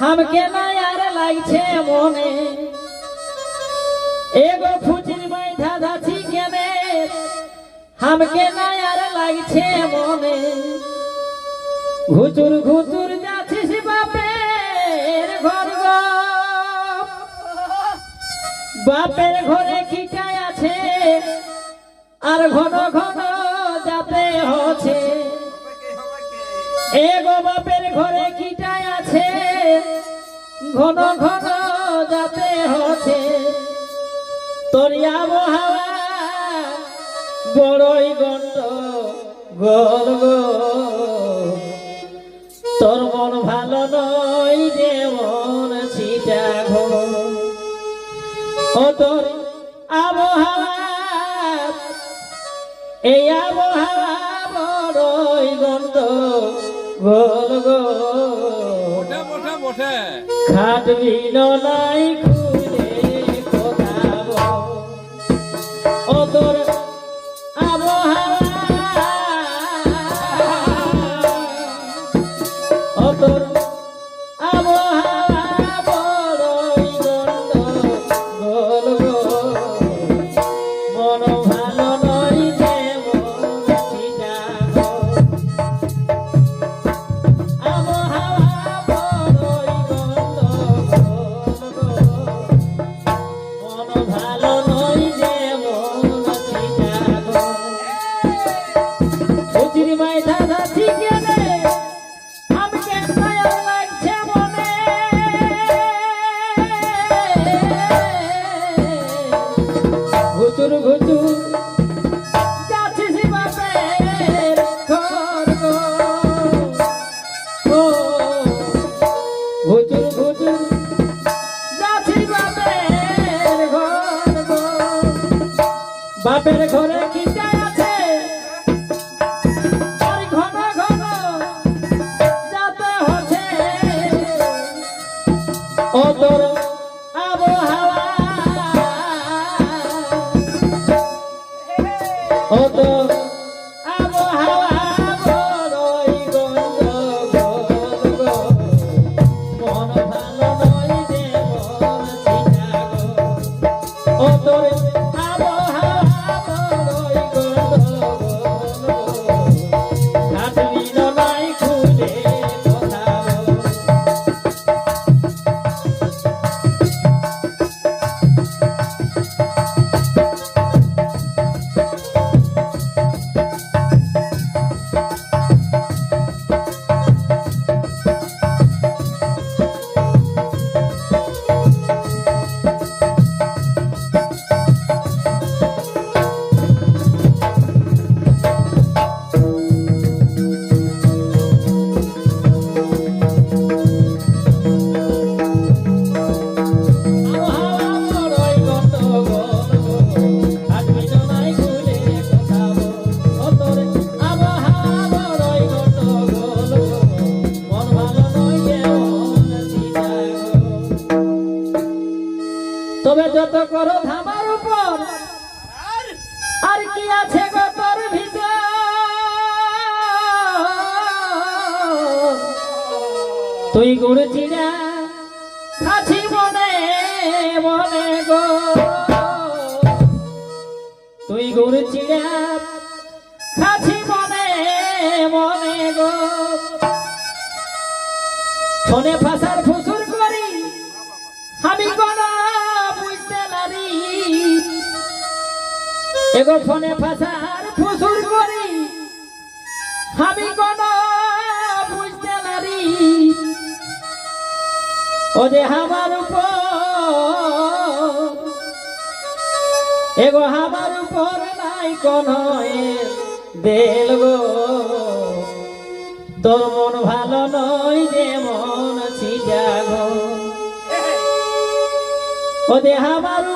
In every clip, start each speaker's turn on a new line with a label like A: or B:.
A: হামকে না আর লাগছে মনে। এগো ফুচির মাইধা ধাছি কেনে হামকে না আর লাগছে মনে। ঘুচুর ঘুচুর যাচ্ছিস বাপের ঘর। বাপের ঘরে খিটায় আছে? আর ঘন ঘন এগো বাপের ঘরে কিটায় আছে? ঘন ঘন যাতে হচ্ছে। তোর আবহাওয়া বড়ই গন্ড গোল তোর মন ভালো নয় রে মন ছিটা ঘো ও তোর গোল গো।
B: মোঠে মোঠে মোঠে
A: খাটবি নাই খুলে কোথাও ও তোর আবহাওয়া। ও ঘরে যত করো ধামার উপর। আর? কি আছে গো তোর ভিতর? তুই গুড় চিড়া খাছি মনে মনে গো। তুই গুড় চিড়া খাছি মনে মনে গো। ফোনে ফাঁসার এগো ফোনে ফাঁসার ফুসুর করি। আমি কোন বুঝতে নারি ও যে আমার উপর এগো আমার উপর নাই কোন দেল গো। তোর মন ভালো নয় যে মন ছিটা গো। ও উপর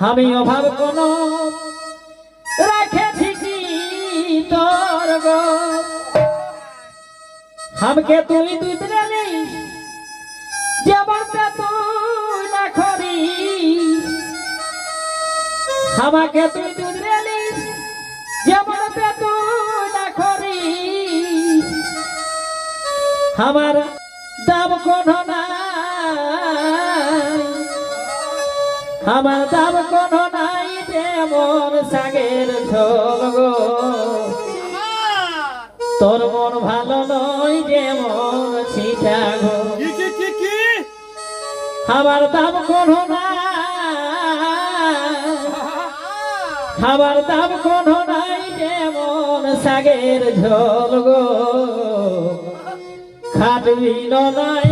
A: আমি অভাব কোন রাখেছি কি তোর হামকে তুই দুধ নেই যেমনটা তুই না করি আমাকে তুই দুধ নেই যেমনটা তুই না করি আমার দাম কোন না আমার দাম কোন নাই যেমন সাগের ঝোল গো। তোর মন ভালো নয় যেমন ছিটা গো।
B: কি কি কি কি?
A: আমার দাম কোন না আমার দাম কোন নাই যেমন সাগের ঝোল গো। খাটবি নাই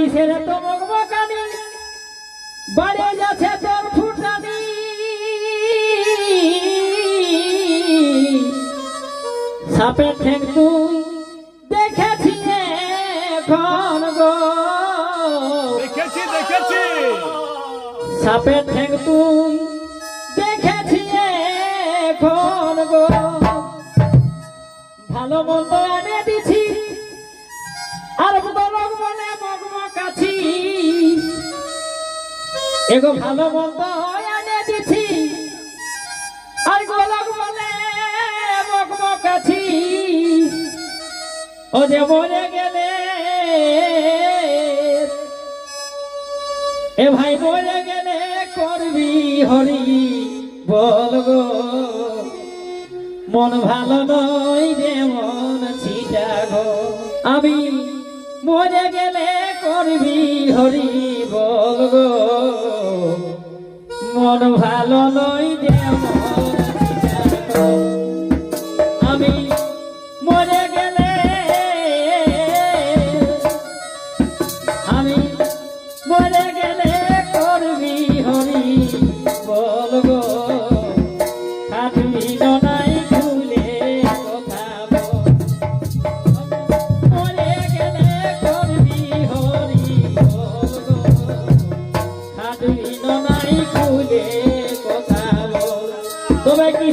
A: কিসের তো মগমকানি বাড়ি যাচ্ছে তোর ফুটানি। সাপের ঠেক তুই দেখেছি এখন গো।
B: দেখেছি দেখেছি।
A: সাপের ঠেক তুই দেখেছি এখন গো। ভালো মন্দ এনে এগো ভালো মন্দ এনে দিছি। আর গোলক বলে মগমকাছি ও যে মরে গেলে এ ভাই মরে গেলে করবি হরি বল গো। মন ভালো নয় রে মন ছিটা গো। আমি মরে গেলে করবি হরি বল মন ভালো নই রে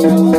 A: নয়